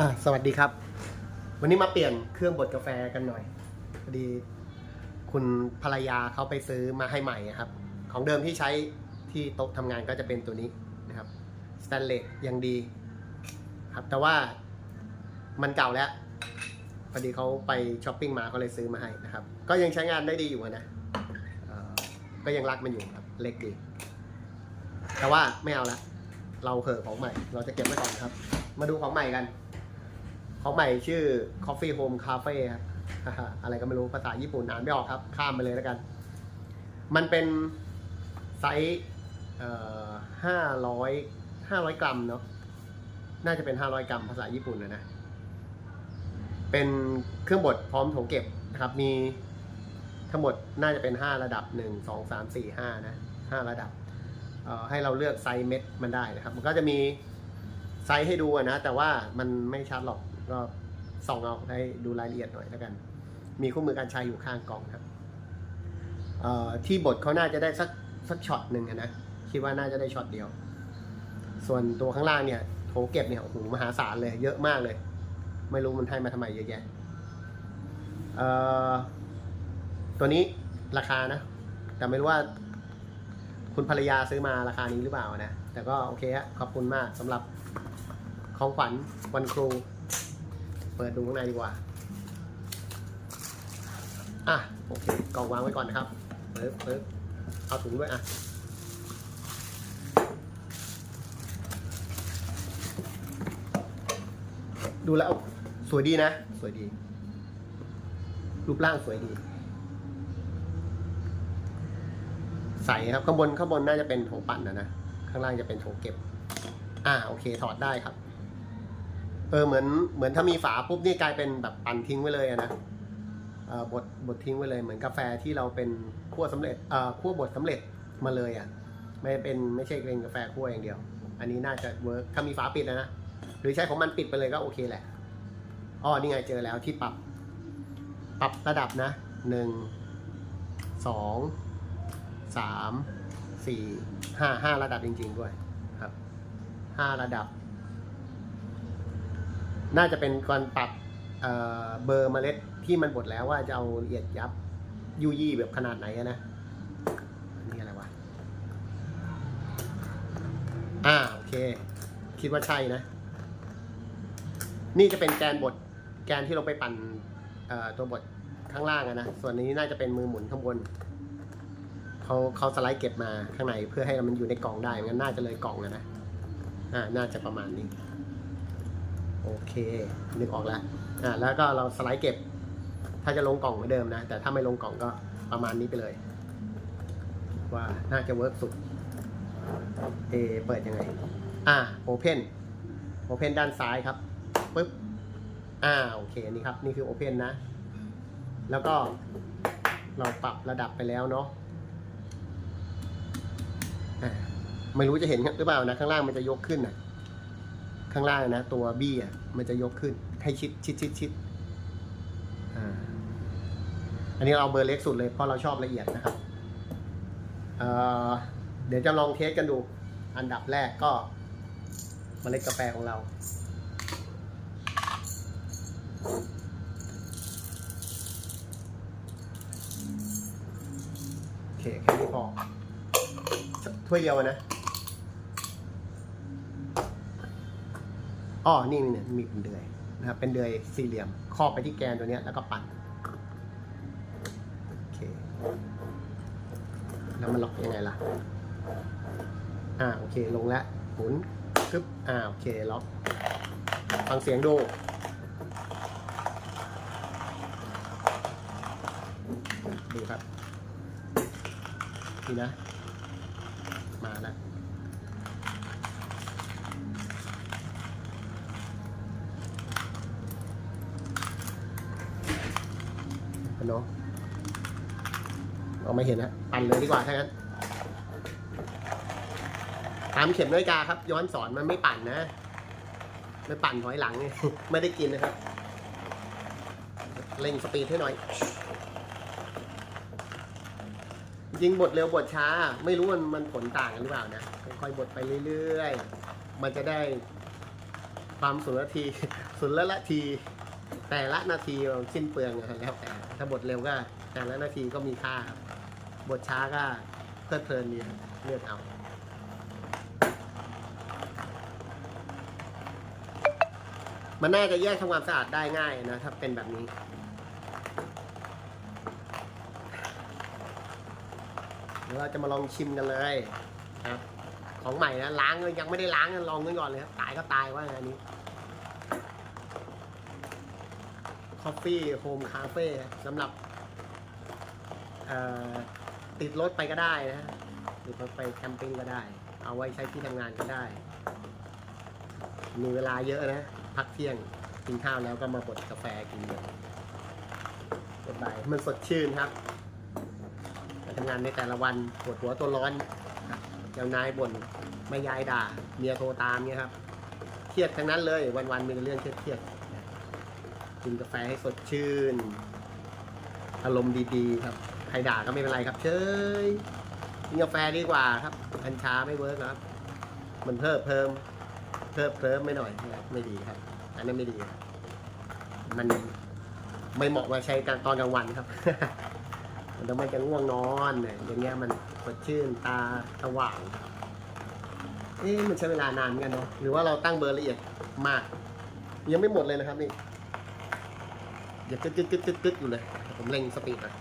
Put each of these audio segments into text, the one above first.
อ่าสวัสดีครับ วันนี้มาเปลี่ยนเครื่องบดกาแฟกันหน่อยพอดี คุณภรรยาเขาไปซื้อมาให้ใหม่ครับ ของเดิมที่ใช้ที่โต๊ะทำงานก็จะเป็นตัวนี้นะครับสแตนเลสยังดีครับแต่ว่ามันเก่าแล้วพอดีเขาไปช้อปปิ้งมาเขาเลยซื้อมาให้นะครับ ก็ยังใช้งานได้ดีอยู่นะก็ยังรักมันอยู่ครับเล็กดี แต่ว่าไม่เอาละเราเหอของใหม่ เราจะเก็บไว้ก่อนครับ มาดูของใหม่กัน ของใหม่ชื่อ Coffee Home Cafe ครับอะไรก็ไม่รู้ภาษาญี่ปุ่นอ่านไม่ออกครับ ข้ามไปเลยแล้วกัน มันเป็นไซส์ห้าร้อยห้าร้อยกรัมเนาะน่าจะเป็นห้าร้อยกรัมภาษาญี่ปุ่นนะนะ เป็นเครื่องบดพร้อมโถเก็บนะครับ มีทั้งหมดน่าจะเป็นห้าระดับหนึ่งสองสามสี่ห้านะห้าระดับให้เราเลือกไซส์เม็ดมันได้นะครับ มันก็จะมีไซส์ให้ดูนะ แต่ว่ามันไม่ชัดหรอก ก็ส่องเอาให้ดูรายละเอียดหน่อยแล้วกัน มีคู่มือการใช้อยู่ข้างกล่องครับที่บทเขาน่าจะได้สักสักช็อตหนึ่งนะคิดว่าน่าจะได้ช็อตเดียว ส่วนตัวข้างล่างเนี่ยโถเก็บเนี่ยโอ้โหมหาศาลเลยเยอะมากเลย ไม่รู้มันให้มาทำไมเยอะแยะตัวนี้ราคานะ แต่ไม่รู้ว่า คุณภรรยาซื้อมาราคานี้หรือเปล่านะ แต่ก็โอเคฮะขอบคุณมากสำหรับของขวัญวันครู เปิดดูข้างในดีกว่า อะโอเคกล่องวางไว้ก่อนนะครับเปิดเปิดเอาถุงด้วยอะดูแล้วสวยดีนะ สวยดี รูปร่างสวยดี ใสครับ ข้างบนข้างบนน่าจะเป็นโถปั่นนะนะ ข้างล่างจะเป็นโถเก็บ อ่าโอเคถอดได้ครับ เออเหมือนเหมือนถ้ามีฝาปุ๊บนี่กลายเป็นแบบปั่นทิ้งไว้เลยอะนะเอ่อบดบดทิ้งไว้เลยเหมือนกาแฟที่เราเป็นคั่วสำเร็จเอ่อคั่วบดสำเร็จมาเลยอะไม่เป็นไม่ใช่เป็นกาแฟคั่วอย่างเดียว อันนี้น่าจะเวิร์กถ้ามีฝาปิดนะนะหรือใช้ของมันปิดไปเลยก็โอเคแหละอ๋อนี่ไงเจอแล้วที่ปรับ ปรับระดับนะหนึ่งสองสามสี่ห้าห้าระดับจริง ๆ ด้วยครับห้าระดับ น่าจะเป็นการปรับเเบอร์เมล็ดที่มันบดแล้วว่าจะเอาละเอียดยับยุยี่แบบขนาดไหนนะนี่อะไรวะอ่าโอเค คิดว่าใช่นะ นี่จะเป็นแกนบดแกนที่เราไปปั่นตัวบดข้างล่างอะนะส่วนนี้น่าจะเป็นมือหมุนข้างบนเขาเขาสไลด์เก็บมาข้างในเพื่อให้มันอยู่ในกล่องได้ม่งั้นน่าจะเลยกล่องอะนะอ่าน่าจะประมาณนี้ โอเคนึกออกแล้วอ่าแล้วก็เราสไลด์เก็บ ถ้าจะลงกล่องเหมือนเดิมนะ แต่ถ้าไม่ลงกล่องก็ประมาณนี้ไปเลย ว่าน่าจะเวิร์กสุดเอเปิดยังไง อ่าโอเพนโอเพนด้านซ้ายครับปึ๊บอ่าโอเคนี่ครับ นี่คือโอเพนนะ แล้วก็เราปรับระดับไปแล้วเนาะไม่รู้จะเห็นหรือเปล่านะ ข้างล่างมันจะยกขึ้นนะ ข้างล่างนะ ตัวบี้อะมันจะยกขึ้น ให้ชิดชิดชิดชิดอ่าอันนี้เราเบอร์เล็กสุดเลยเพราะเราชอบละเอียดนะครับเเดี๋ยวจะลองเทสกันดู อันดับแรกก็เมล็ดกาแฟของเราโอเคแค่นี้พอถ้วยเดียวนะ อ๋อนี่นี่เนี่ยมีเป็นเดือยนะครับเป็นเดือยสี่เหลี่ยมครอบไปที่แกนตัวนี้แล้วก็ปั่นโอเคแล้วมันล็อกยังไงล่ะอ่าโอเคลงแล้วหมุนปึ๊บอ่าโอเคล็อกฟังเสียงดูดูครับนี่นะ มาแล้ว เนาะเอาไม่เห็นนะปั่นเลยดีกว่าถ้างั้นตามเข็มนาฬิกาครับ ย้อนสอนมันไม่ปั่นนะไม่ปั่นถอยหลังไม่ได้กินนะครับเร่งสปีดให้หน่อยจริงบทเร็วบทช้า ไม่รู้มันมันผลต่างกันหรือเปล่านะค่อยๆบทไปเรื่อยๆ มันจะได้ความสุนนาทีสุนละละที แต่ละนาทีสิ้นเปลืองนะครับแล้วแต่ถ้าบทเร็วก็ แต่ละนาทีก็มีค่าครับบทช้าก็เพลิดเพลินดีครับเลือกเอามันน่าจะแยกทำความสะอาดได้ง่ายนะถ้าเป็นแบบนี้เดี๋ยวเราจะมาลองชิมกันเลยครับ ของใหม่นะล้างเลยยังไม่ได้ล้างลองกันก่อนเลยครับตายก็ตายว่าไงอันนี้ Coffee Home Cafe สำหรับติดรถไปก็ได้นะติดรถไปแคมปิ้งก็ได้ เอาไว้ใช้ที่ทำงานก็ได้ มีเวลาเยอะนะ พักเที่ยงกินข้าวแล้วก็มาบดกาแฟกินเลยสบายมันสดชื่นครับทำงานในแต่ละวันปวดหัวตัวร้อนครับเจ้านายบ่นไม่ยายด่า เมียโทรตามเงี้ยครับ เครียดทั้งนั้นเลยวันๆมีเรื่องเครียดๆ กินกาแฟให้สดชื่น อารมณ์ดีๆ ครับใครด่าก็ไม่เป็นไรครับ เชยกินกาแฟดีกว่าครับกัญชาไม่เวิร์กครับ มันเพิ่มเพิ่มเพิ่มเพิ่มไม่หน่อยไม่ดีครับ อันนั้นไม่ดี มันไม่เหมาะมาใช้กันตอนกลางวันครับมันต้องมันจะง่วงนอนเนี่ยอย่างเงี้ยมันสดชื่นตาสว่างเอ๊ะมันใช้เวลานานเหมือนกันเนาะหรือว่าเราตั้งเบอร์ละเอียดมาก ยังไม่หมดเลยนะครับนี่ อย่ากึดกึดกึดกึดกึดอยู่เลย ผมเร่งสปีดน่อย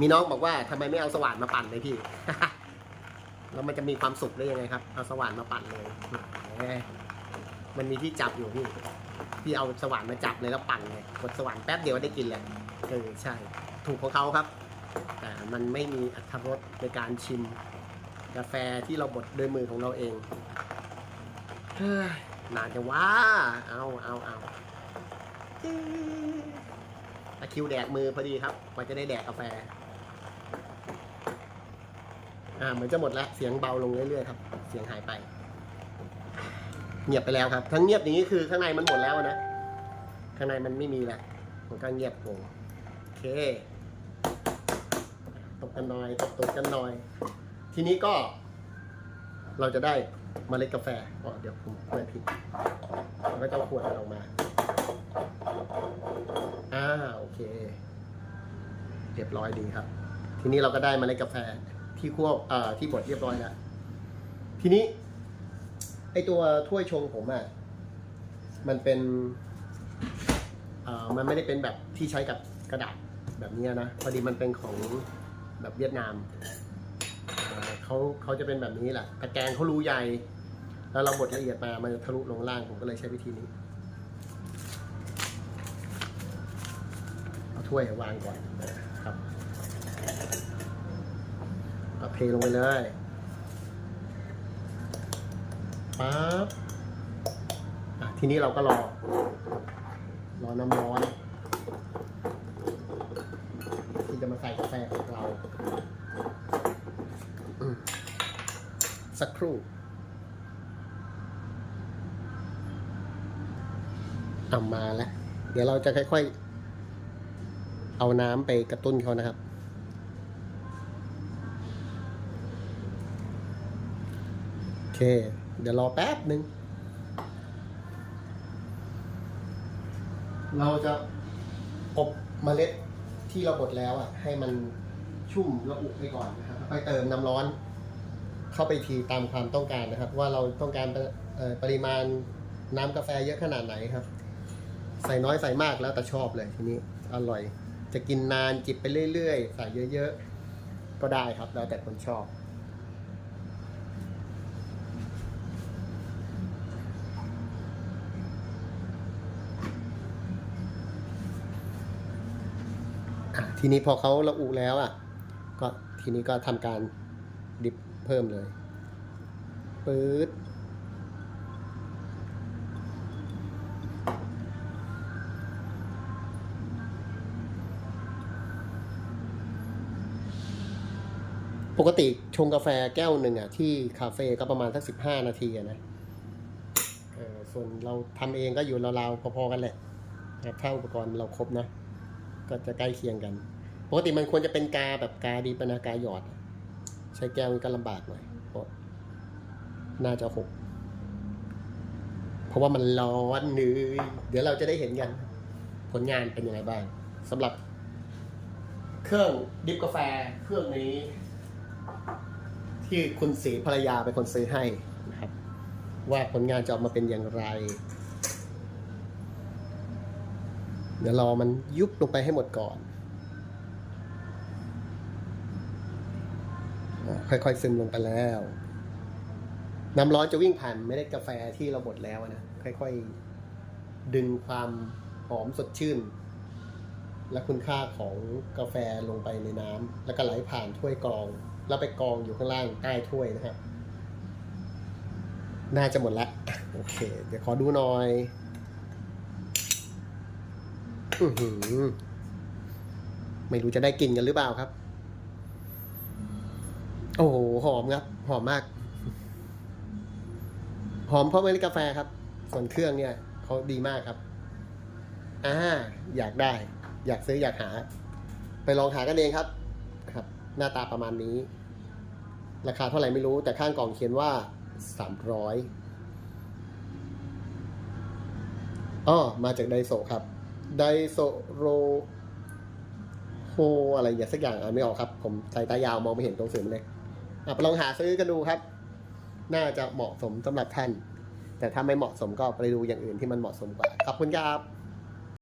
มีน้องบอกว่าทำไมไม่เอาสว่านมาปั่นเลยพี่ แล้วมันจะมีความสุขได้ยังไงครับ เอาสว่านมาปั่นเลย มันมีที่จับอยู่พี่ พี่เอาสว่านมาจับเลยแล้วปั่นเลยกดสว่านแป๊บเดียวได้กินเลยเออใช่ ถูกของเขาครับ แต่มันไม่มีอรรถรสในการชิม กาแฟที่เราบดด้วยมือของเราเองเฮ้ย นานจะว่าเอาเอาเอาตะคิวแดกมือพอดีครับกว่าจะได้แดกกาแฟ อ่าเหมือนจะหมดแล้ว เสียงเบาลงเรื่อยๆครับ เสียงหายไป เงียบไปแล้วครับ ทั้งเงียบนี้คือข้างในมันหมดแล้วนะ ข้างในมันไม่มีแล้วมันก็เงียบลงโอเค ตกกันหน่อยตกตกกันหน่อย ทีนี้ก็ เราจะได้ เมล็ดกาแฟอ๋อเดี๋ยวผมเปิดผิดเราก็จะเอาขวดมันออกมา อ่า โอเค เรียบร้อยดีครับ ทีนี้เราก็ได้เมล็ดกาแฟที่คั่วเอ่อที่บดเรียบร้อยแล้ว ทีนี้ ไอตัวถ้วยชงผมอะ่ะ มันเป็นเอ่อมันไม่ได้เป็นแบบที่ใช้กับกระดาษแบบนี้นะ พอดีมันเป็นของแบบเวียดนาม เขาเขาจะเป็นแบบนี้แหละตะแกรงเขารูใหญ่ แล้วเราบดละเอียดมามันจะทะลุลงล่างผมก็เลยใช้วิธีนี้ เอาถ้วยวางก่อนนะครับเอาเทลงไปเลยปั๊บทีนี้เราก็รอ รอน้ำร้อน ที่จะมาใส่กาแฟของเราอืม สักครู่เอามาแล้ว เดี๋ยวเราจะค่อยๆ เอาน้ำไปกระตุ้นเขานะครับ โอเค เดี๋ยวรอแป๊บหนึ่ง เราจะอบเมล็ดที่เราบดแล้วอะ ให้มันชุ่มระอุไปก่อนนะครับแล้วค่อยเติมน้ำร้อน เข้าไปทีตามความต้องการนะครับ ว่าเราต้องการปริมาณน้ำกาแฟเยอะขนาดไหนครับ ใส่น้อยใส่มากแล้วแต่ชอบเลยทีนี้อร่อย จะกินนานจิบไปเรื่อยๆ ใส่เยอะๆ ก็ได้ครับ แล้วแต่คนชอบทีนี้พอเขาระอุแล้วอะ ก็ทีนี้ก็ทำการดิบ เพิ่มเลยปื๊ดปกติชงกาแฟแก้วหนึ่งอะที่คาเฟ่ก็ประมาณสักสิบห้านาทีอะนะส่วนเราทำเองก็อยู่ราวๆพอๆกันแหละถ้าอุปกรณ์เราครบนะ ก็จะใกล้เคียงกัน ปกติมันควรจะเป็นกาแบบกาดีปนากาหยอด ใช้แก้วมันก็ลำบากหน่อยเพราะน่าจะหก เพราะว่ามันร้อนเนยเดี๋ยวเราจะได้เห็นกัน ผลงานเป็นยังไงบ้างสำหรับ เครื่องดิฟกาแฟเครื่องนี้ ที่คุณศรีภรรยาเป็นคนซื้อให้นะครับ ว่าผลงานจะออกมาเป็นอย่างไร เดี๋ยวรอมันยุบลงไปให้หมดก่อนอ่า ค่อยๆซึมลงไปแล้ว น้ำร้อนจะวิ่งผ่านเมล็ดกาแฟที่เราบดแล้วนะค่อยๆดึงความหอมสดชื่น และคุณค่าของกาแฟลงไปในน้ำแล้วก็ไหลผ่านถ้วยกรอง แล้วไปกรองอยู่ข้างล่างใต้ถ้วยนะครับน่าจะหมดแล้วอะโอเค เดี๋ยวขอดูหน่อยอื้อหือไม่รู้จะได้กินกันหรือเปล่าครับ โอ้โห หอมครับ หอมมาก หอมเพราะเมล็ดกาแฟครับ ส่วนเครื่องเนี่ยเขาดีมากครับ อ่า อยากได้ อยากซื้ออยากหา ไปลองหากันเองครับครับ หน้าตาประมาณนี้ ราคาเท่าไหร่ไม่รู้ แต่ข้างกล่องเขียนว่าสามร้อยอ้อมาจากไดโซครับ ไดโซโรโฮอะไรอย่างสักอย่างอ่านไม่ออกครับ ผมสายตายาวมองไม่เห็นตรงสื่อมันเลย ไปลองหาซื้อกันดูครับ น่าจะเหมาะสมสำหรับท่าน แต่ถ้าไม่เหมาะสมก็ไปดูอย่างอื่นที่มันเหมาะสมกว่า ขอบคุณครับ